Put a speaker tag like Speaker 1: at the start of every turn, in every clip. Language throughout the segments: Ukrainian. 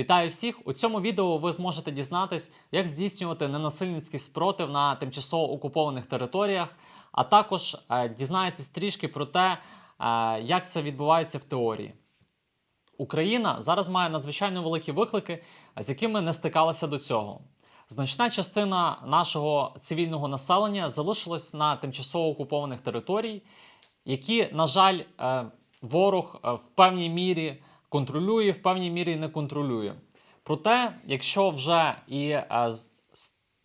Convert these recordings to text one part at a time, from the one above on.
Speaker 1: Вітаю всіх! У цьому відео ви зможете дізнатись, як здійснювати ненасильницький спротив на тимчасово окупованих територіях, а також е, дізнаєтесь трішки про те, е, як це відбувається в теорії. Україна зараз має надзвичайно великі виклики, з якими не стикалася до цього. Значна частина нашого цивільного населення залишилась на тимчасово окупованих територій, які, на жаль, е, ворог в певній мірі контролює, в певній мірі не контролює. Проте, якщо вже і е,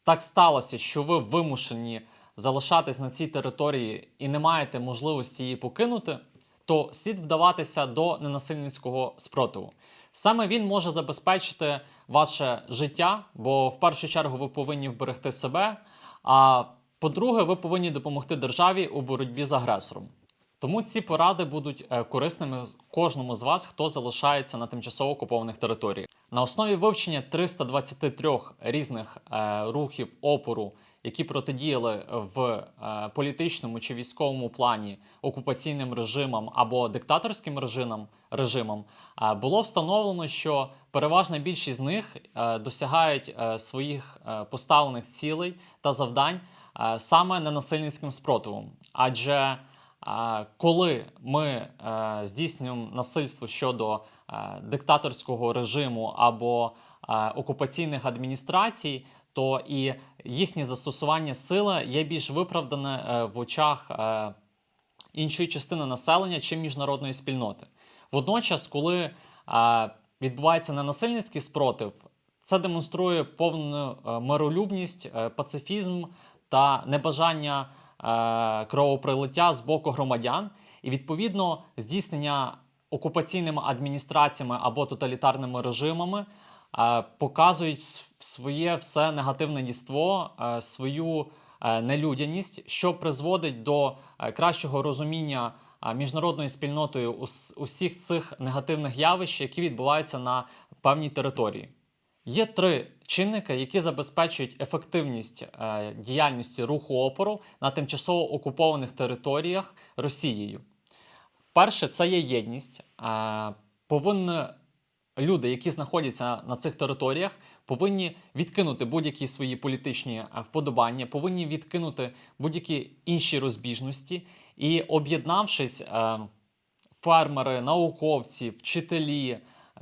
Speaker 1: так сталося, що ви вимушені залишатись на цій території і не маєте можливості її покинути, то слід вдаватися до ненасильницького спротиву. Саме він може забезпечити ваше життя, бо в першу чергу ви повинні вберегти себе. А по-друге, ви повинні допомогти державі у боротьбі з агресором. Тому ці поради будуть е, корисними кожному з вас, хто залишається на тимчасово окупованих територіях. На основі вивчення 323 різних е, рухів опору, які протидіяли в е, політичному чи військовому плані окупаційним режимам або диктаторським режимам, режимам було встановлено, що переважна більшість з них досягають своїх поставлених цілей та завдань саме ненасильницьким спротивом. Адже Коли ми е, здійснюємо насильство щодо е, диктаторського режиму або е, окупаційних адміністрацій, то і їхнє застосування сили є більш виправдане в очах іншої частини населення чи міжнародної спільноти. Водночас, коли відбувається ненасильницький спротив, це демонструє повну миролюбність, пацифізм та небажання е, кровопролиття з боку громадян, і відповідно здійснення окупаційними адміністраціями або тоталітарними режимами е, показують своє все негативне дійство, е, свою нелюдяність, що призводить до кращого розуміння міжнародною спільнотою усіх цих негативних явищ, які відбуваються на певній території. Є три чинники, які забезпечують ефективність е, діяльності руху опору на тимчасово окупованих територіях Росією. Перше, це є єдність. Е, повинні люди, які знаходяться на цих територіях, повинні відкинути будь-які свої політичні е, вподобання, повинні відкинути будь-які інші розбіжності і, об'єднавшись, е, фермери, науковці, вчителі,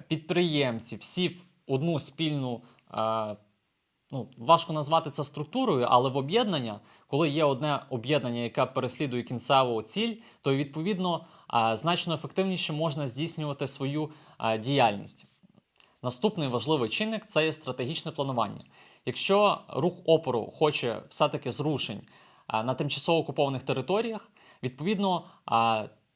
Speaker 1: підприємці, всі одну спільну. е, Ну, важко назвати це структурою, але в об'єднання, коли є одне об'єднання, яке переслідує кінцеву ціль, то відповідно е, значно ефективніше можна здійснювати свою е, діяльність. Наступний важливий чинник це є стратегічне планування. Якщо рух опору хоче все-таки зрушень е, на тимчасово окупованих територіях, відповідно,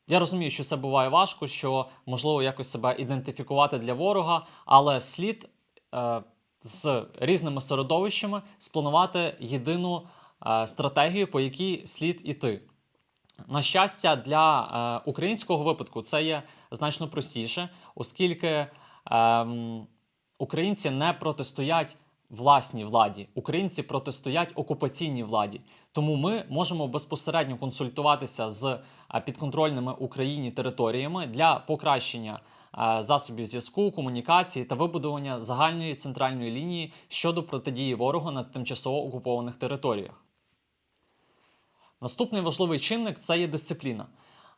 Speaker 1: я розумію, що це буває важко, що можливо якось себе ідентифікувати для ворога, але слід е, з різними середовищами спланувати єдину е, стратегію, по якій слід іти. На щастя, для е, українського випадку це є значно простіше, оскільки ем, українці не протистоять власній владі, українці протистоять окупаційній владі. Тому ми можемо безпосередньо консультуватися з е, підконтрольними Україні територіями для покращення е, засобів зв'язку, комунікації та вибудування загальної центральної лінії щодо протидії ворогу на тимчасово окупованих територіях. Наступний важливий чинник це є дисципліна.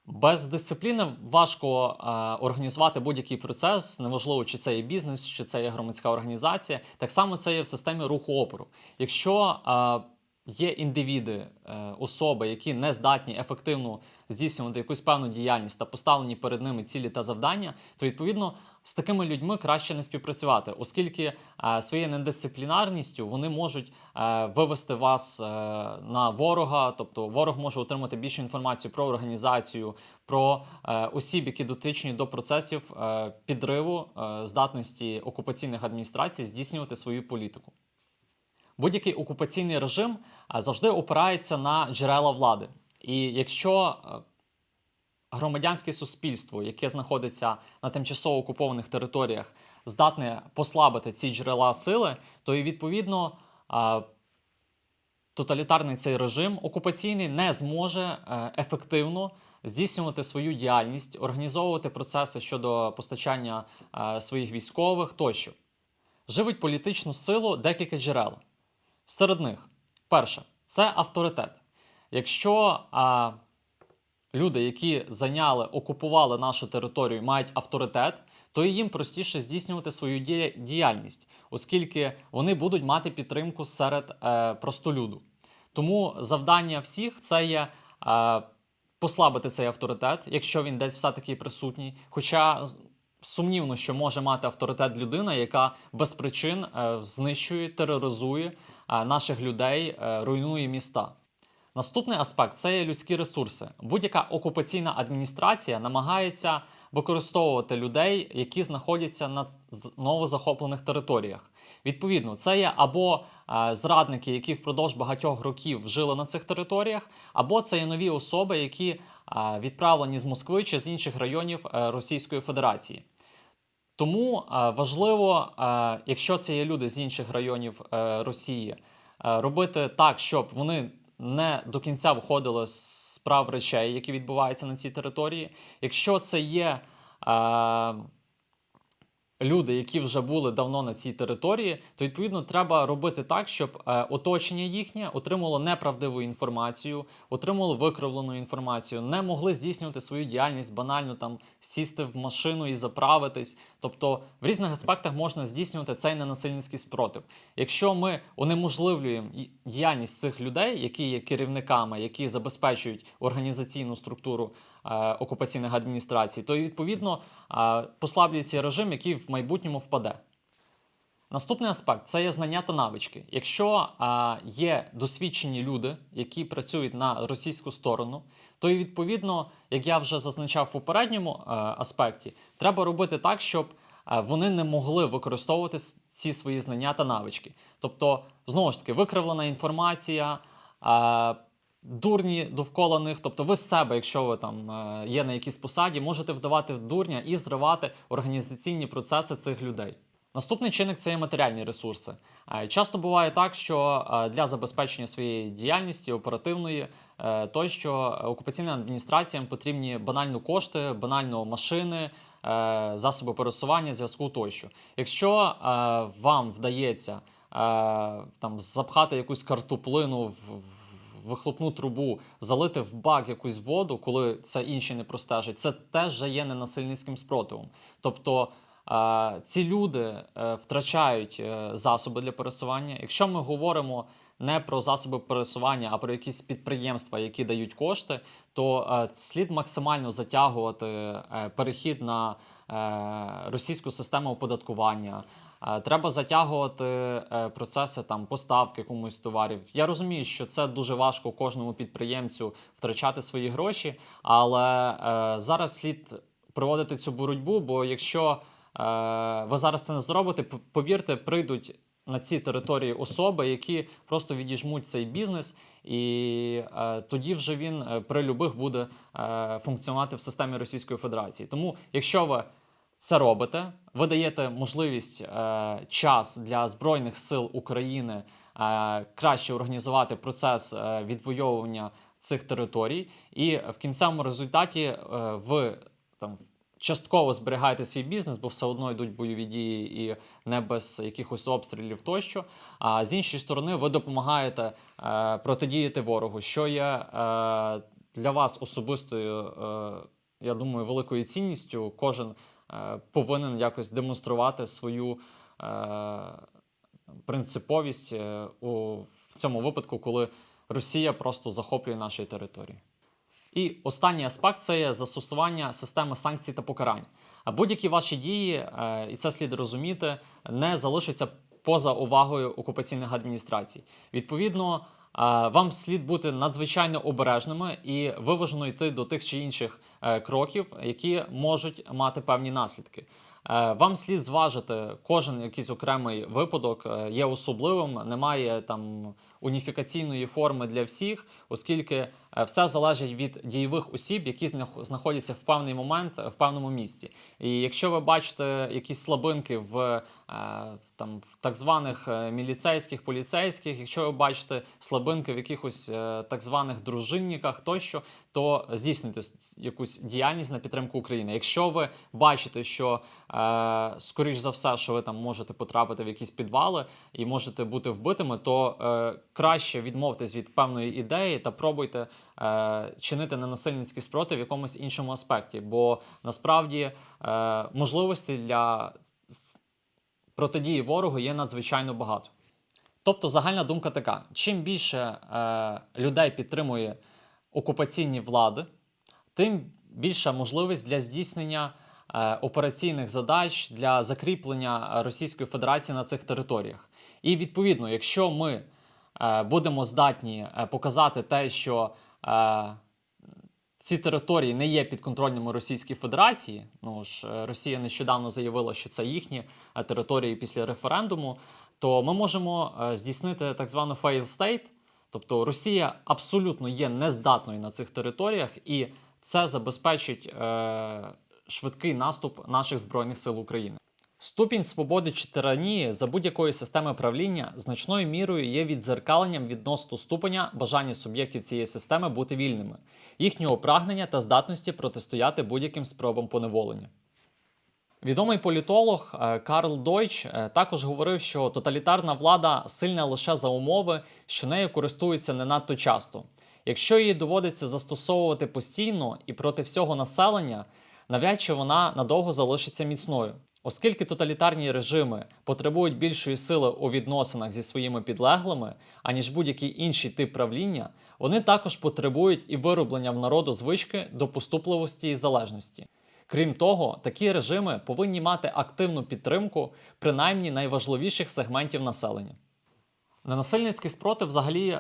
Speaker 1: Без дисципліни важко е, організувати будь-який процес, неважливо, чи це є бізнес, чи це є громадська організація. Так само це є в системі руху опору. Якщо е, є індивіди, е, особи, які не здатні ефективно здійснювати якусь певну діяльність та поставлені перед ними цілі та завдання, то відповідно з такими людьми краще не співпрацювати, оскільки е, своєю недисциплінарністю вони можуть е, вивести вас на ворога, тобто ворог може отримати більше інформацію про організацію, про осіб, які дотичні до процесів підриву здатності окупаційних адміністрацій здійснювати свою політику. Будь-який окупаційний режим завжди опирається на джерела влади. І якщо е, громадянське суспільство, яке знаходиться на тимчасово окупованих територіях, здатне послабити ці джерела сили, то і відповідно тоталітарний цей режим окупаційний не зможе е, ефективно здійснювати свою діяльність, організовувати процеси щодо постачання е, своїх військових тощо. живить політичну силу декілька джерел. Серед них, перше, це авторитет. Якщо а, люди, які зайняли, окупували нашу територію, мають авторитет, то їм простіше здійснювати свою діяльність, оскільки вони будуть мати підтримку серед е, простолюду. Тому завдання всіх це є е, послабити цей авторитет, якщо він десь все-таки присутній. Хоча сумнівно, що може мати авторитет людина, яка без причин е, знищує, тероризує наших людей, е, руйнує міста. Наступний аспект це є людські ресурси. Будь-яка окупаційна адміністрація намагається використовувати людей, які знаходяться на новозахоплених територіях. Відповідно, це є або е, зрадники, які впродовж багатьох років жили на цих територіях, або це є нові особи, які е, відправлені з Москви чи з інших районів Російської Федерації. Тому е, важливо, е, якщо це є люди з інших районів е, Росії, робити так, щоб вони не до кінця входили з справ речей, які відбуваються на цій території. Якщо це є люди, які вже були давно на цій території, то відповідно треба робити так, щоб е, оточення їхнє отримало неправдиву інформацію, отримало викривлену інформацію, не могли здійснювати свою діяльність банально там сісти в машину і заправитись. Тобто в різних аспектах можна здійснювати цей ненасильницький спротив. Якщо ми унеможливлюємо діяльність цих людей, які є керівниками, які забезпечують організаційну структуру окупаційних адміністрацій, то відповідно е, послаблюється режим, який в майбутньому впаде. Наступний аспект це є знання та навички. Якщо а, є досвідчені люди, які працюють на російську сторону, то і відповідно, як я вже зазначав в попередньому е, аспекті, треба робити так, щоб е, вони не могли використовувати ці свої знання та навички. Тобто, знову ж таки, викривлена інформація. е, Дурні довкола них, тобто ви з себе, якщо ви там е, є на якійсь посаді, можете вдавати дурня і зривати організаційні процеси цих людей. Наступний чинник це є матеріальні ресурси. Е, Часто буває так, що е, для забезпечення своєї діяльності оперативної, тощо окупаційним адміністраціям потрібні банально кошти, банально машини, засоби пересування, зв'язку тощо. Якщо вам вдається там запхати якусь картоплину в в вихлопну трубу, залити в бак якусь воду, коли це інші не простежать, це теж же є ненасильницьким спротивом. Тобто е, ці люди е, втрачають е, засоби для пересування. Якщо ми говоримо не про засоби пересування, а про якісь підприємства, які дають кошти, то слід максимально затягувати перехід на російську систему оподаткування. Е, Треба затягувати е, процеси там поставки комусь товарів. Я розумію, що це дуже важко кожному підприємцю втрачати свої гроші, але е, зараз слід проводити цю боротьбу. Бо якщо ви зараз це не зробите, повірте, прийдуть на ці території особи, які просто відіжмуть цей бізнес, і е, тоді вже він при любих буде е, функціонувати в системі Російської Федерації. Тому, якщо ви це робите, ви даєте можливість е, час для Збройних сил України е, краще організувати процес е, відвоювання цих територій, і в кінцевому результаті ви там частково зберігаєте свій бізнес, бо все одно йдуть бойові дії і не без якихось обстрілів тощо. А з іншої сторони, ви допомагаєте протидіяти ворогу, що є для вас особистою, я думаю, великою цінністю. Кожен повинен якось демонструвати свою е, принциповість е, у в цьому випадку, коли Росія просто захоплює наші території. І останній аспект це є застосування системи санкцій та покарань. А будь-які ваші дії, е, і це слід розуміти, не залишаться поза увагою окупаційних адміністрацій. Відповідно, е, вам слід бути надзвичайно обережними і виважено йти до тих чи інших е, кроків, які можуть мати певні наслідки. Е, Вам слід зважити кожен якийсь окремий випадок е, є особливим, немає там уніфікаційної форми для всіх, оскільки все залежить від дієвих осіб, які знах- знаходяться в певний момент в певному місці. І якщо ви бачите якісь слабинки в, там, в так званих е, міліцейських, поліцейських, якщо ви бачите слабинки в якихось е, так званих дружинниках тощо, то здійснюйте якусь діяльність на підтримку України. Якщо ви бачите, що е, скоріш за все, що ви там можете потрапити в якісь підвали і можете бути вбитими, то е, краще відмовтесь від певної ідеї та пробуйте е, чинити ненасильницький спротив в якомусь іншому аспекті. Бо насправді е, можливостей для протидії ворогу є надзвичайно багато. Тобто загальна думка така: чим більше е, людей підтримує окупаційні влади, тим більша можливість для здійснення е, операційних задач для закріплення Російської Федерації на цих територіях. І відповідно, якщо ми е, будемо здатні е, показати те, що е, ці території не є підконтрольними Російській Федерації. Ну ж е, Росія нещодавно заявила, що це їхні е, території після референдуму. То ми можемо е, здійснити так звану fail state, тобто Росія абсолютно є нездатною на цих територіях, і це забезпечить е, швидкий наступ наших збройних сил України. Ступінь свободи чи тиранії за будь-якої системи правління значною мірою є віддзеркаленням відносно ступеня бажання суб'єктів цієї системи бути вільними, їхнього прагнення та здатності протистояти будь-яким спробам поневолення. Відомий політолог е, Карл Дойч е, також говорив, що тоталітарна влада сильна лише за умови, що нею користуються не надто часто. Якщо її доводиться застосовувати постійно і проти всього населення, навряд чи вона надовго залишиться міцною. Оскільки тоталітарні режими потребують більшої сили у відносинах зі своїми підлеглими, аніж будь-який інший тип правління, вони також потребують і вироблення в народу звички до поступливості і залежності. Крім того, такі режими повинні мати активну підтримку принаймні найважливіших сегментів населення. Ненасильницький спротив взагалі е,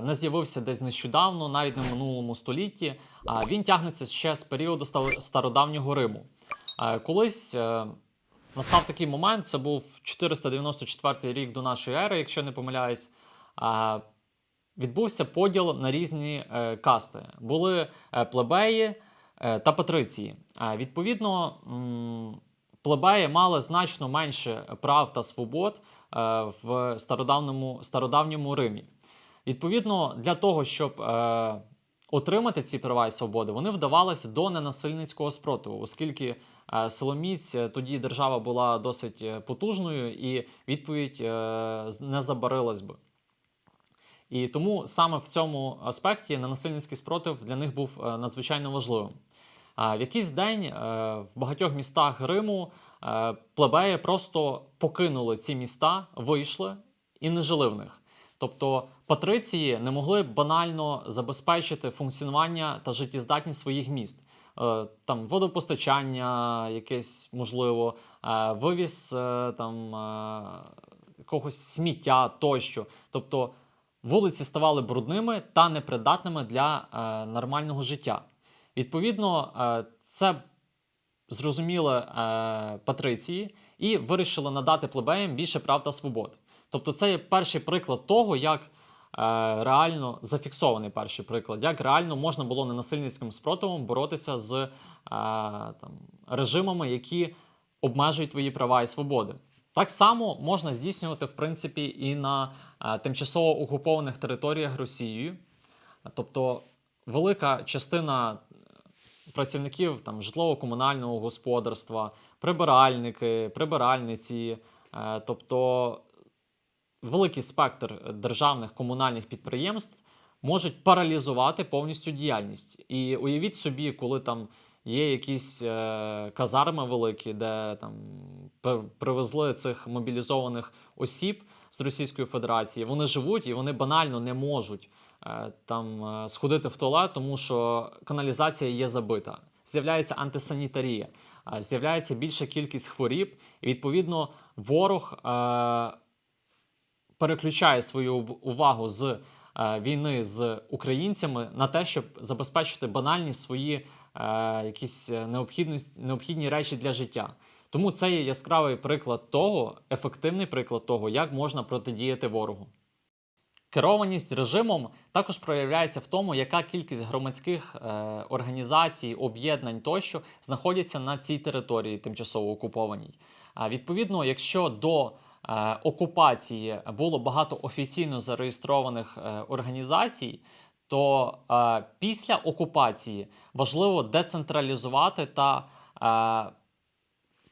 Speaker 1: не з'явився десь нещодавно, навіть не в минулому столітті. А він тягнеться ще з періоду ста- стародавнього Риму. Е, колись е, настав такий момент, це був 494 рік до нашої ери, якщо не помиляюсь. Відбувся поділ на різні е, касти. Були е, плебеї е, та патриції. Відповідно, плебеї мали значно менше прав та свобод в стародавньому, стародавньому Римі. Відповідно, для того, щоб отримати ці права і свободи, вони вдавалися до ненасильницького спротиву, оскільки е, силоміць е, тоді держава була досить е, потужною, і відповідь не забарилась би. І тому саме в цьому аспекті ненасильницький спротив для них був надзвичайно важливим. В якийсь день в багатьох містах Риму плебеї просто покинули ці міста, вийшли і не жили в них. Тобто патриції не могли банально забезпечити функціонування та життєздатність своїх міст. Е, Там водопостачання, якесь можливо, е, вивіз е, там якогось сміття тощо. Тобто вулиці ставали брудними та непридатними для нормального життя. Відповідно, це зрозуміли патриції і вирішили надати плебеям більше прав та свобод. Тобто, це є перший приклад того, як реально зафіксований перший приклад, як реально можна було ненасильницьким спротивом боротися з е, там, режимами, які обмежують твої права і свободи. Так само можна здійснювати, в принципі, і на е, тимчасово окупованих територіях Росією. Тобто, велика частина працівників там, житлово-комунального господарства, прибиральники, прибиральниці, е, тобто великий спектр державних комунальних підприємств можуть паралізувати повністю діяльність. І уявіть собі, коли там є якісь е, казарми великі, де там привезли цих мобілізованих осіб з Російської Федерації, вони живуть і вони банально не можуть е, там е, сходити в туалет, тому що каналізація є забита. З'являється антисанітарія, е, з'являється більша кількість хворіб, і відповідно ворог е, переключає свою увагу з е, війни з українцями на те, щоб забезпечити банальні свої е, якісь необхідність, необхідні речі для життя. Тому це є яскравий приклад того, ефективний приклад того, як можна протидіяти ворогу. Керованість режимом також проявляється в тому, яка кількість громадських е, організацій, об'єднань тощо знаходяться на цій території тимчасово окупованій. А відповідно, якщо до окупації було багато офіційно зареєстрованих е, організацій, то е, після окупації важливо децентралізувати та е,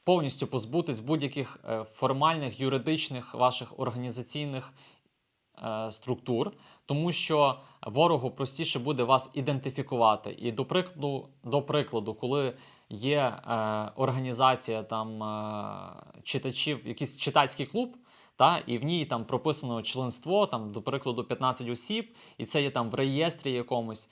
Speaker 1: повністю позбутись будь-яких е, формальних юридичних ваших організаційних е, структур, тому що ворогу простіше буде вас ідентифікувати. І до прикладу, до прикладу, коли є е, організація там е, читачів, якийсь читацький клуб. Та, і в ній там прописано членство, там, до прикладу, 15 осіб, і це є там в реєстрі якомусь е,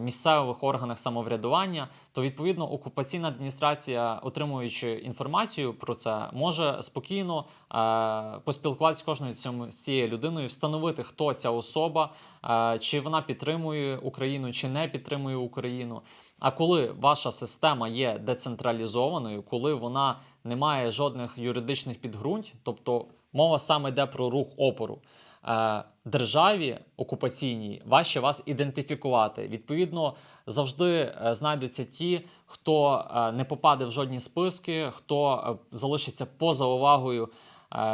Speaker 1: місцевих органах самоврядування, то відповідно окупаційна адміністрація, отримуючи інформацію про це, може спокійно е, поспілкуватися з кожною з цією людиною, встановити, хто ця особа, е, чи вона підтримує Україну, чи не підтримує Україну. А коли ваша система є децентралізованою, коли вона не має жодних юридичних підґрунт, тобто мова саме йде про рух опору. Е, Державі окупаційній важче вас ідентифікувати. Відповідно, завжди е, знайдуться ті, хто е, не попаде в жодні списки, хто залишиться поза увагою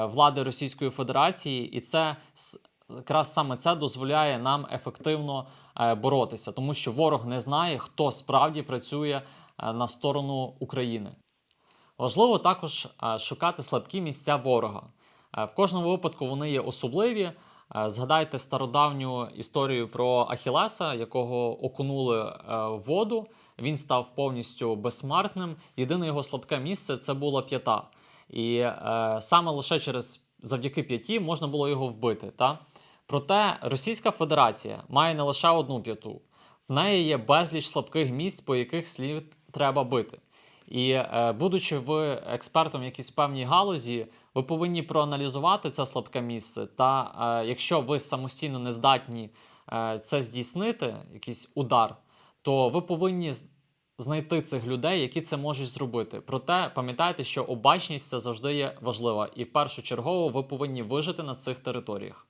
Speaker 1: влади Російської Федерації, і це якраз саме це дозволяє нам ефективно боротися, тому що ворог не знає, хто справді працює на сторону України. Важливо також шукати слабкі місця ворога. Е, В кожному випадку вони є особливі. Е, Згадайте стародавню історію про Ахілеса, якого окунули е, в воду. Він став повністю безсмертним. Єдине його слабке місце це була п'ята. І е, саме лише через завдяки п'яті можна було його вбити. Та? Проте Російська Федерація має не лише одну п'яту, в неї є безліч слабких місць, по яких слід треба бити. І е, будучи ви експертом в якійсь певній галузі, ви повинні проаналізувати це слабке місце. Та е, якщо ви самостійно не здатні е, це здійснити, якийсь удар, то ви повинні знайти цих людей, які це можуть зробити. Проте пам'ятайте, що обачність це завжди є важлива, і першочергово ви повинні вижити на цих територіях.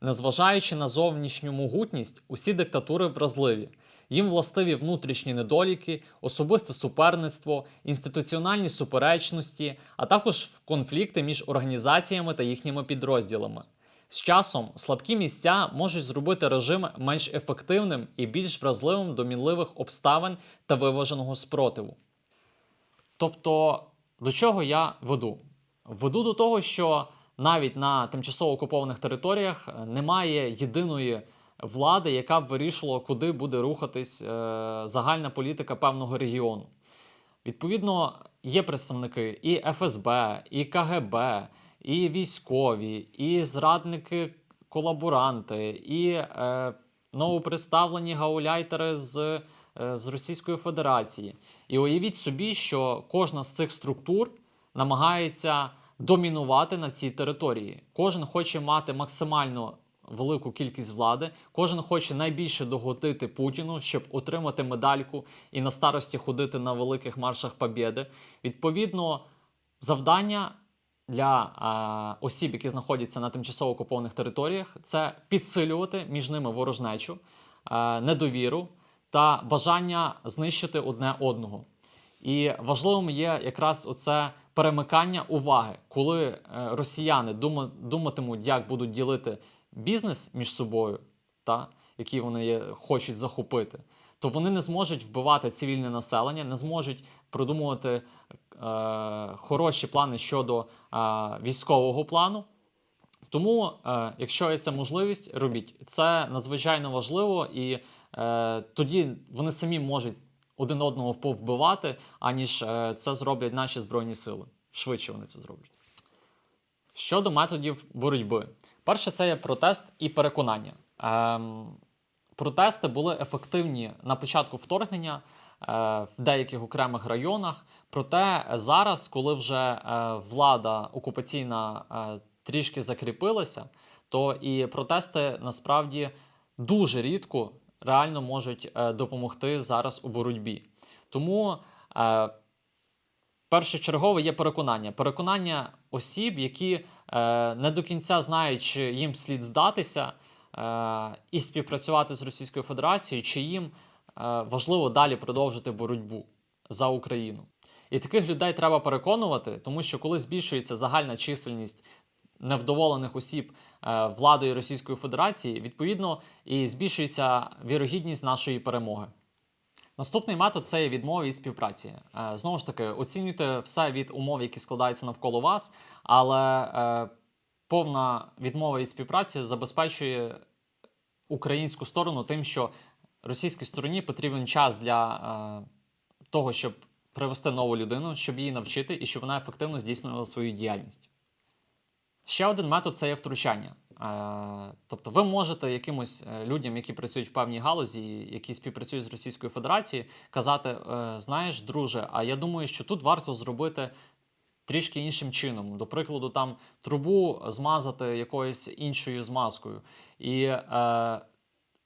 Speaker 1: Незважаючи на зовнішню могутність, усі диктатури вразливі. Їм властиві внутрішні недоліки, особисте суперництво, інституціональні суперечності, а також конфлікти між організаціями та їхніми підрозділами. З часом слабкі місця можуть зробити режим менш ефективним і більш вразливим до мінливих обставин та виваженого спротиву. Тобто, до чого я веду? Веду до того, що навіть на тимчасово окупованих територіях е, немає єдиної влади, яка б вирішувала, куди буде рухатись е, загальна політика певного регіону. Відповідно, є представники і ФСБ, і КГБ, і військові, і зрадники, колаборанти, і е, новоприставлені гауляйтери з, е, з Російської Федерації. І уявіть собі, що кожна з цих структур намагається домінувати на цій території. Кожен хоче мати максимально велику кількість влади, кожен хоче найбільше догодити Путіну, щоб отримати медальку і на старості ходити на великих маршах Побєди. Відповідно, завдання для е, осіб, які знаходяться на тимчасово окупованих територіях, це підсилювати між ними ворожнечу, е, недовіру та бажання знищити одне одного. І важливим є якраз оце перемикання уваги, коли е, росіяни думатимуть, як будуть ділити бізнес між собою, та, який вони хочуть захопити, то вони не зможуть вбивати цивільне населення, не зможуть продумувати е, хороші плани щодо е, військового плану. Тому, е, якщо є ця можливість, робіть. Це надзвичайно важливо, і е, тоді вони самі можуть один одного повбивати, аніж е, це зроблять наші збройні сили. Швидше вони це зроблять. Щодо методів боротьби, перше, це є протест і переконання. Ем, протести були ефективні на початку вторгнення е, в деяких окремих районах. Проте зараз, коли вже е, влада окупаційна е, трішки закріпилася, то і протести насправді дуже рідко реально можуть допомогти зараз у боротьбі. Тому першочергове є переконання. Переконання осіб, які не до кінця знають, чи їм слід здатися, е, і співпрацювати з Російською Федерацією, чи їм е, важливо далі продовжити боротьбу за Україну. І таких людей треба переконувати, тому що коли збільшується загальна чисельність невдоволених осіб е, владою Російської Федерації, відповідно і збільшується вірогідність нашої перемоги. Наступний метод це є відмова від співпраці. Е, Знову ж таки, оцінюйте все від умов, які складаються навколо вас, але е, повна відмова від співпраці забезпечує українську сторону тим, що російській стороні потрібен час для е, того, щоб привести нову людину, щоб її навчити і щоб вона ефективно здійснювала свою діяльність. Ще один метод це є втручання. Тобто, ви можете якимось е, людям, які працюють в певній галузі, які співпрацюють з Російською Федерацією, казати: е, знаєш, друже, а я думаю, що тут варто зробити трішки іншим чином. До прикладу, там трубу змазати якоюсь іншою змазкою. І е,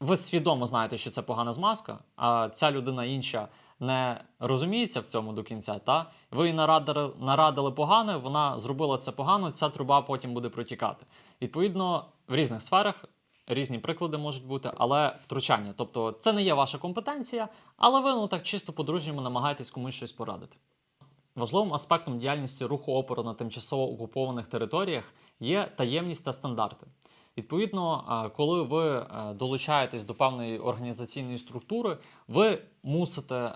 Speaker 1: ви свідомо знаєте, що це погана змазка, а ця людина інша не розуміється в цьому до кінця. Та ви їй нарадили, нарадили погано, вона зробила це погано, ця труба потім буде протікати. Відповідно, в різних сферах різні приклади можуть бути, але втручання. Тобто, це не є ваша компетенція, але ви ну так чисто по-дружньому намагаєтесь комусь щось порадити. Важливим аспектом діяльності руху опору на тимчасово окупованих територіях є таємність та стандарти. Відповідно, коли ви долучаєтесь до певної організаційної структури, ви мусите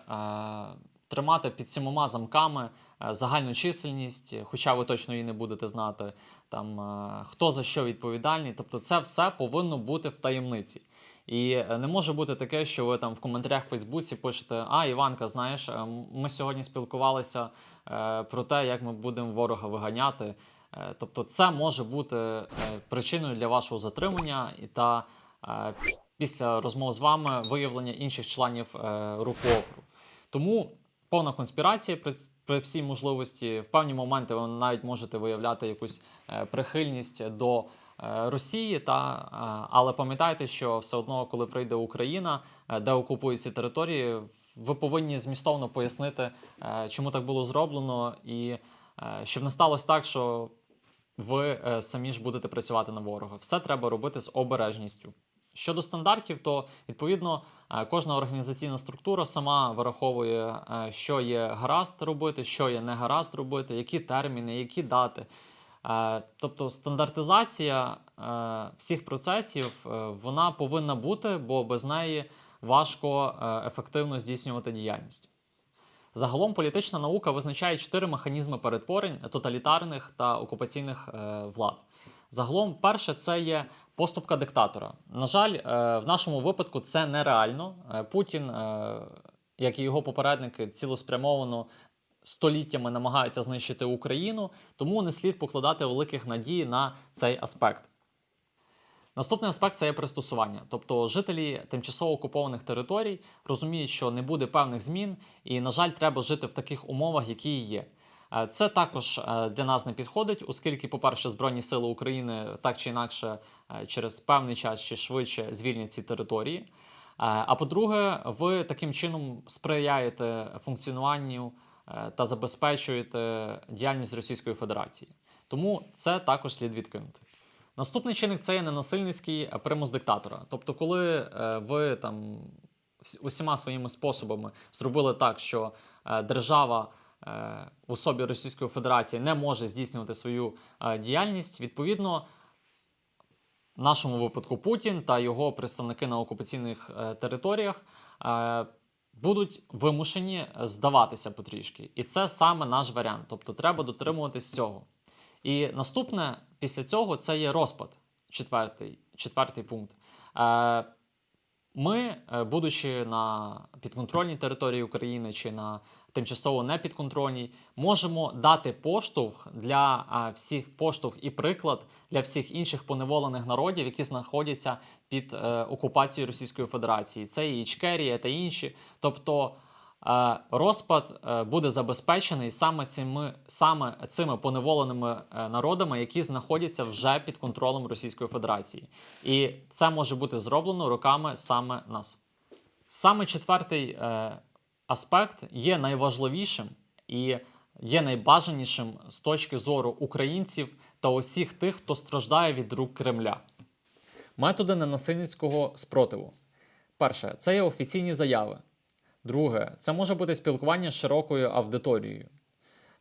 Speaker 1: тримати під сімома замками загальну чисельність, хоча ви точно її не будете знати, там хто за що відповідальний. Тобто, це все повинно бути в таємниці. І е, не може бути таке, що ви там в коментарях в Фейсбуці пишете: А, Іванка, знаєш, е, ми сьогодні спілкувалися е, про те, як ми будемо ворога виганяти. Е, Тобто, це може бути е, причиною для вашого затримання і та е, після розмов з вами виявлення інших членів е, руху опору. Тому повна конспірація при, при всій можливості. В певні моменти ви навіть можете виявляти якусь прихильність до Росії, та, але пам'ятайте, що все одно, коли прийде Україна, де окупують ці території, ви повинні змістовно пояснити, чому так було зроблено, і щоб не сталося так, що ви е, самі ж будете працювати на ворога. Все треба робити з обережністю. Щодо стандартів, то відповідно е, кожна організаційна структура сама вираховує, е, що є гаразд робити, що є не гаразд робити, які терміни, які дати. Е, Тобто стандартизація е, всіх процесів е, вона повинна бути, бо без неї важко е, ефективно здійснювати діяльність. Загалом політична наука визначає чотири механізми перетворень тоталітарних та окупаційних е, влад. Загалом, перше, це є поступка диктатора. На жаль, е, в нашому випадку це нереально. Е, Путін, як і його попередники, цілеспрямовано століттями намагаються знищити Україну, тому не слід покладати великих надій на цей аспект. Наступний аспект це є пристосування. Тобто жителі тимчасово окупованих територій розуміють, що не буде певних змін, і, на жаль, треба жити в таких умовах, які є. Е, Це також е, для нас не підходить, оскільки, по-перше, Збройні Сили України так чи інакше е, через певний час чи швидше звільнять ці території. А по-друге, ви таким чином сприяєте функціонуванню та забезпечуєте діяльність Російської Федерації. Тому це також слід відкинути. Наступний чинник це є ненасильницький е, примус диктатора. Тобто, коли е, ви там усіма своїми способами зробили так, що е, держава в особі Російської Федерації не може здійснювати свою діяльність, відповідно, в нашому випадку Путін та його представники на окупаційних територіях е, будуть вимушені здаватися потрішки. І це саме наш варіант. Тобто треба дотримуватись цього. І наступне після цього це є розпад. Четвертий, четвертий пункт. Е, ми, е, будучи на підконтрольній території України чи на тимчасово непідконтрольній, можемо дати поштовх для е, всіх поштовх і приклад для всіх інших поневолених народів, які знаходяться під окупацією Російської Федерації. Це і Ічкерія та інші. Тобто розпад е, буде забезпечений саме цими, саме цими поневоленими е, народами, які знаходяться вже під контролем Російської Федерації. І це може бути зроблено руками саме нас. Саме четвертий е, аспект є найважливішим і є найбажанішим з точки зору українців та усіх тих, хто страждає від рук Кремля. Методи ненасильницького спротиву. Перше, це є офіційні заяви. Друге, це може бути спілкування з широкою аудиторією.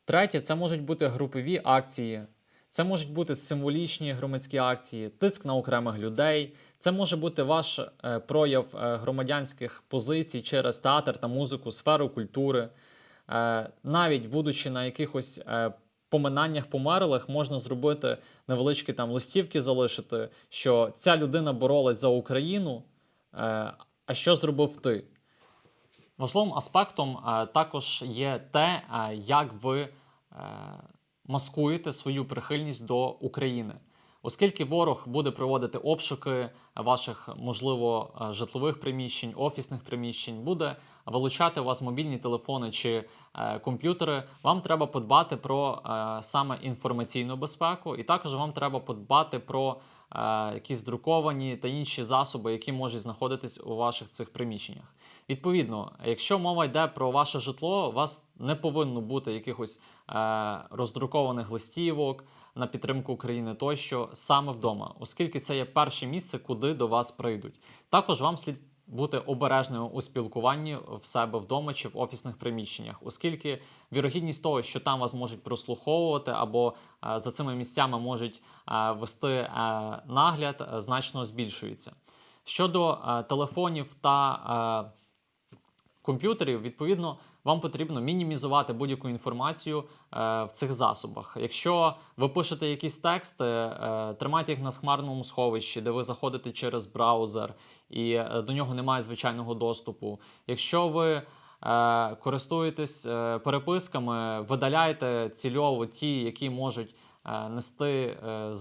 Speaker 1: Третє, це можуть бути групові акції. Це можуть бути символічні громадські акції, тиск на окремих людей. Це може бути ваш е, прояв е, громадянських позицій через театр та музику, сферу культури. Е, навіть будучи на якихось поминаннях померлих, можна зробити невеличкі там листівки, залишити, що ця людина боролась за Україну. А що зробив ти? Важливим аспектом е, також є те, е, як ви е, маскуєте свою прихильність до України. Оскільки ворог буде проводити обшуки ваших, можливо, житлових приміщень, офісних приміщень, буде вилучати у вас мобільні телефони чи комп'ютери, вам треба подбати про саме інформаційну безпеку, і також вам треба подбати про якісь друковані та інші засоби, які можуть знаходитись у ваших цих приміщеннях. Відповідно, якщо мова йде про ваше житло, у вас не повинно бути якихось е, роздрукованих листівок на підтримку України тощо саме вдома, оскільки це є перше місце, куди до вас прийдуть. Також вам слід бути обережними у спілкуванні в себе вдома чи в офісних приміщеннях, оскільки вірогідність того, що там вас можуть прослуховувати або е, за цими місцями можуть е, вести е, нагляд, значно збільшується. Щодо телефонів та комп'ютерів, відповідно, вам потрібно мінімізувати будь-яку інформацію е, в цих засобах. Якщо ви пишете якісь тексти, е, тримайте їх на схмарному сховищі, де ви заходите через браузер і е, до нього немає звичайного доступу. Якщо ви е, користуєтесь е, переписками, видаляйте цільово ті, які можуть е, нести е,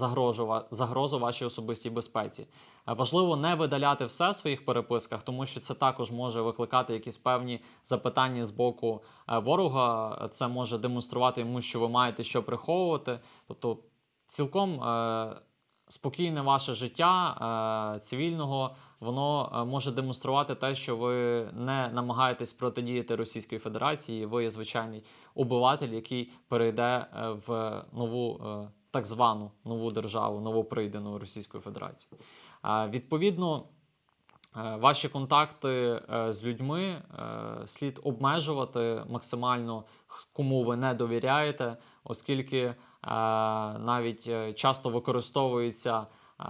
Speaker 1: загрозу вашій особистій безпеці. Е, Важливо не видаляти все в своїх переписках, тому що це також може викликати якісь певні запитання з боку е, ворога. Це може демонструвати йому, що ви маєте що приховувати. Тобто, цілком е, спокійне ваше життя е, цивільного, воно е, може демонструвати те, що ви не намагаєтесь протидіяти Російської Федерації. Ви є звичайний убиватель, який перейде е, в нову е, так звану нову державу, новоприйдену Російської Федерації. Відповідно, ваші контакти з людьми слід обмежувати максимально, кому ви не довіряєте, оскільки навіть часто використовуються е,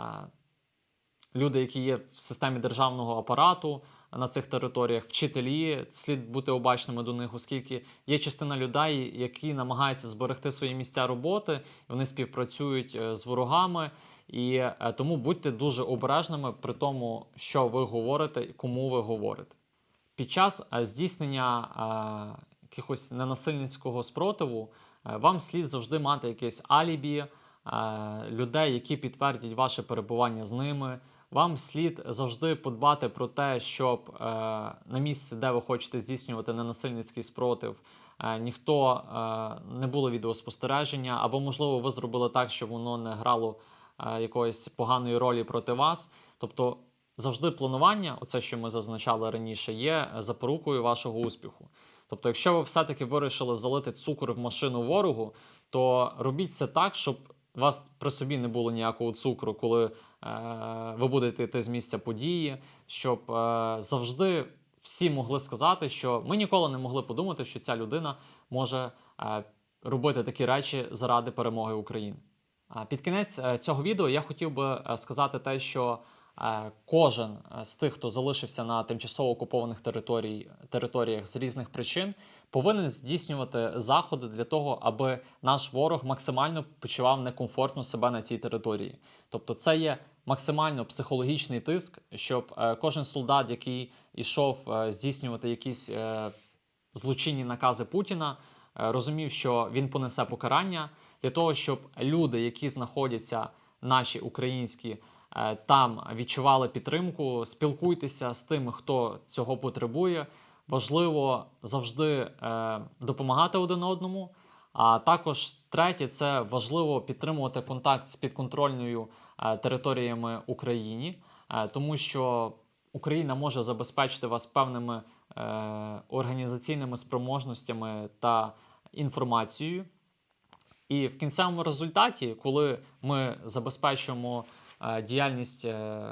Speaker 1: люди, які є в системі державного апарату на цих територіях, вчителі, слід бути обачними до них, оскільки є частина людей, які намагаються зберегти свої місця роботи, вони співпрацюють е, з ворогами. І е, тому будьте дуже обережними при тому, що ви говорите і кому ви говорите. Під час е, здійснення якихось ненасильницького спротиву вам слід завжди мати якесь алібі, людей, які підтвердять ваше перебування з ними. Вам слід завжди подбати про те, щоб е, на місці, де ви хочете здійснювати ненасильницький спротив, е, ніхто е, не було відеоспостереження, або, можливо, ви зробили так, щоб воно не грало е, якоїсь поганої ролі проти вас. Тобто завжди планування, оце, що ми зазначали раніше, є запорукою вашого успіху. Тобто, якщо ви все-таки вирішили залити цукор в машину ворогу, то робіть це так, щоб у вас при собі не було ніякого цукру, коли ви будете йти з місця події, щоб е, завжди всі могли сказати, що ми ніколи не могли подумати, що ця людина може е, робити такі речі заради перемоги України. Під кінець е, цього відео я хотів би е, сказати те, що е, кожен з тих, хто залишився на тимчасово окупованих територій, територіях з різних причин, повинен здійснювати заходи для того, аби наш ворог максимально почував некомфортно себе на цій території. Тобто, це є максимально психологічний тиск, щоб е, кожен солдат, який йшов е, здійснювати якісь е, злочинні накази Путіна, розумів, що він понесе покарання для того, щоб люди, які знаходяться наші українські, там відчували підтримку, спілкуйтеся з тими, хто цього потребує. Важливо завжди е, допомагати один одному. А також третє, це важливо підтримувати контакт з підконтрольною е, територіями України, е, тому що Україна може забезпечити вас певними е, організаційними спроможностями та інформацією. І в кінцевому результаті, коли ми забезпечуємо е, діяльність е,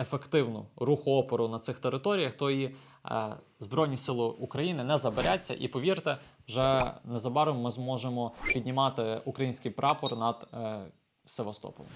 Speaker 1: ефективну руху опору на цих територіях, то і е, Збройні Сили України не забаряться. І повірте, вже незабаром ми зможемо піднімати український прапор над е, Севастополем.